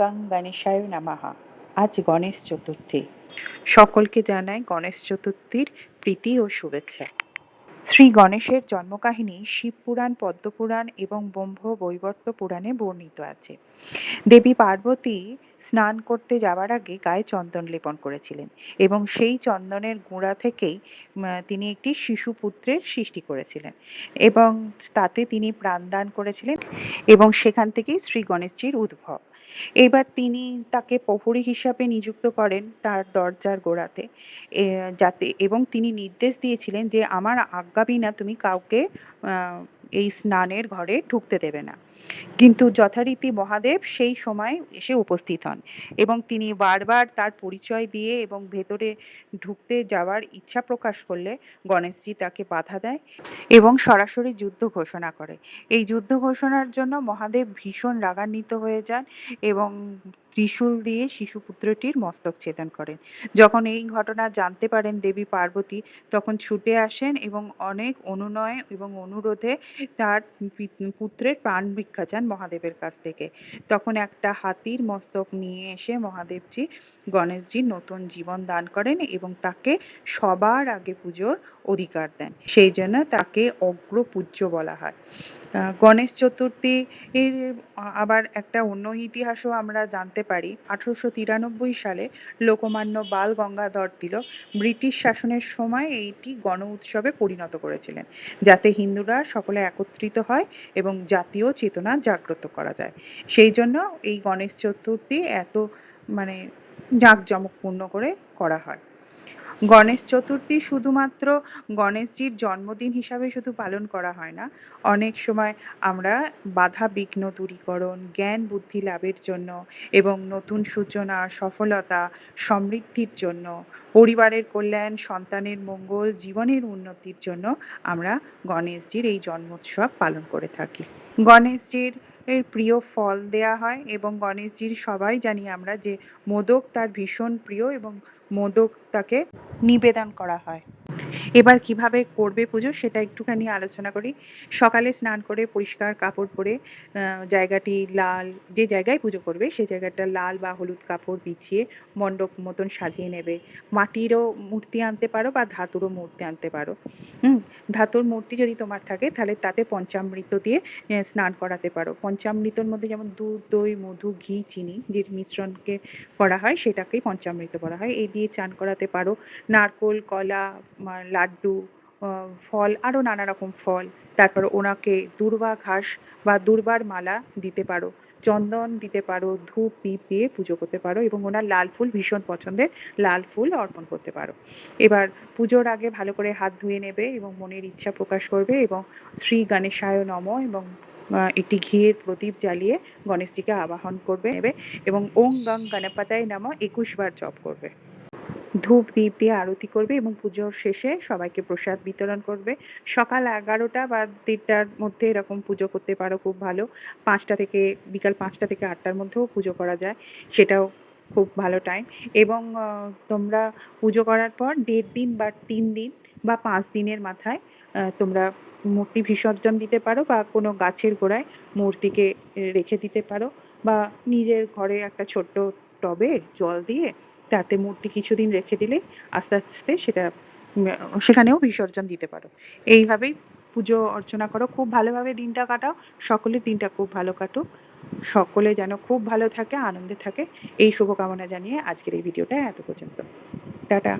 গং গণেশায় নমঃ। আজ গণেশ চতুর্থী। সকলকে জানাই গণেশ চতুর্থীর প্রীতি ও শুভেচ্ছা। শ্রী গণেশের জন্মকাহিনী শিবপুরাণ পদ্মপুরাণ এবং ব্রহ্ম বৈবর্ত পুরাণে বর্ণিত আছে। দেবী পার্বতী স্নান করতে যাওয়ার আগে গায়ে চন্দন লেপন করেছিলেন এবং সেই চন্দনের গুঁড়া থেকেই তিনি একটি শিশু পুত্রের সৃষ্টি করেছিলেন এবং তাতে তিনি প্রাণদান করেছিলেন এবং সেখান থেকেই শ্রী গণেশজির উদ্ভব। এবার তিনি তাকে প্রহরী হিসাবে নিযুক্ত করেন তার দরজার গোড়াতে যাতে, এবং তিনি নির্দেশ দিয়েছিলেন যে, আমার আজ্ঞা বিনা তুমি কাউকে এই স্নানের ঘরে ঢুকতে দেবে না। কিন্তু যথারীতি মহাদেব সেই সময় এসে উপস্থিত হন এবং তিনি বারবার তার পরিচয় দিয়ে এবং ভেতরে ঢুকতে যাওয়ার ইচ্ছা প্রকাশ করলে গণেশজি তাকে বাধা দেয় এবং সরাসরি যুদ্ধ ঘোষণা করে। এই যুদ্ধ ঘোষণার জন্য মহাদেব ভীষণ রাগান্বিত হয়ে যান এবং ত্রিশূল দিয়ে শিশুপুত্রটির মস্তক ছেদন করেন। যখন এই ঘটনা জানতে পারেন দেবী পার্বতী, তখন ছুটে আসেন এবং অনেক অনুনয় এবং অনুরোধে তার পুত্রের প্রাণ ভিক্ষা চান মহাদেবের কাছ থেকে। তখন একটা হাতির মস্তক নিয়ে এসে মহাদেবজি গণেশজি নতুন জীবন দান করেন এবং তাকে সবার আগে পুজোর অধিকার দেন। সেই জন্য তাকে অগ্র পূজ্য বলা হয়। গণেশ চতুর্থী এর আবার একটা অন্য ইতিহাসও আমরা জানতে পারি। আঠারোশো তিরানব্বই সালে লোকমান্য বাল গঙ্গাধর তিলক ব্রিটিশ শাসনের সময় এইটি গণ উৎসবে পরিণত করেছিলেন, যাতে হিন্দুরা সকলে একত্রিত হয় এবং জাতীয় চেতনা জাগ্রত করা যায়। সেই জন্য এই গণেশ চতুর্থী এত মানে জাঁকজমকপূর্ণ করে করা হয়। গণেশ চতুর্থী শুধুমাত্র গণেশজির জন্মদিন হিসাবে শুধু পালন করা হয় না। অনেক সময় আমরা বাধা বিঘ্ন দূরীকরণ, জ্ঞান বুদ্ধি লাভের জন্য এবং নতুন সূচনা, সফলতা, সমৃদ্ধির জন্য, পরিবারের কল্যাণ, সন্তানের মঙ্গল, জীবনের উন্নতির জন্য আমরা গণেশজির এই জন্মোৎসব পালন করে থাকি। গণেশজির এর প্রিয় ফল দেয়া হয় এবং গণেশজির সবাই জানি আমরা যে মোদক তার ভীষণ প্রিয় এবং মোদক তাকে নিবেদন করা হয়। এবার কীভাবে করবে পুজো সেটা একটুখানি আলোচনা করি। সকালে স্নান করে পরিষ্কার কাপড় পরে জায়গাটি লাল, যে জায়গায় পুজো করবে সেই জায়গাটা লাল বা হলুদ কাপড় বিছিয়ে মণ্ডপ মতন সাজিয়ে নেবে। মাটিরও মূর্তি আনতে পারো বা ধাতুরও মূর্তি আনতে পারো। হুম, ধাতুর মূর্তি যদি তোমার থাকে তাহলে তাতে পঞ্চামৃত দিয়ে স্নান করাতে পারো। পঞ্চামৃতর মধ্যে যেমন দুধ, দই, মধু, ঘি, চিনি যে মিশ্রণকে করা হয় সেটাকেই পঞ্চামৃত বলা হয়। এই দিয়ে চান করাতে পারো। নারকোল, কলা লাড্ডু ফল, আরও নানা রকম ফল। তারপর ওনাকে দূর্বা ঘাস বা দূর্বার মালা দিতে পারো, চন্দন দিতে পারো, ধূপ, দীপ দিয়ে পুজো করতে পারো এবং ওনার লাল ফুল ভীষণ পছন্দের লাল ফুল অর্পণ করতে পারো। এবার পুজোর আগে ভালো করে হাত ধুয়ে নেবে এবং মনের ইচ্ছা প্রকাশ করবে এবং শ্রী গণেশায় নম এবং একটি ঘিয়ের প্রদীপ জ্বালিয়ে গণেশজিকে আবাহন করবে এবং ওং গং গণপতায় নাম একুশ বার জপ করবে। ধূপ দ্বীপ দিয়ে আরতি করবে এবং পুজোর শেষে সবাইকে প্রসাদ বিতরণ করবে। সকাল এগারোটা বা দেড়টার মধ্যে এরকম পুজো করতে পারো, খুব ভালো। পাঁচটা থেকে, বিকাল পাঁচটা থেকে আটটার মধ্যেও পুজো করা যায়, সেটাও খুব ভালো টাইম এবং তোমরা পুজো করার পর দেড় দিন বা তিন দিন বা পাঁচ দিনের মাথায় তোমরা মূর্তি বিসর্জন দিতে পারো বা কোনো গাছের গোড়ায় মূর্তিকে রেখে দিতে পারো বা নিজের ঘরে একটা ছোট্ট টবে জল দিয়ে তাতে মূর্তি কিছুদিন রেখে দিলে আস্তে আস্তে সেটা সেখানেও বিসর্জন দিতে পারো। এইভাবেই পুজো অর্চনা করো। খুব ভালোভাবে দিনটা কাটাও। সকলের দিনটা খুব ভালো কাটুক। সকলে যেন খুব ভালো থাকে, আনন্দে থাকে। এই শুভকামনা জানিয়ে আজকের এই ভিডিওটা এত পর্যন্ত। টাটা।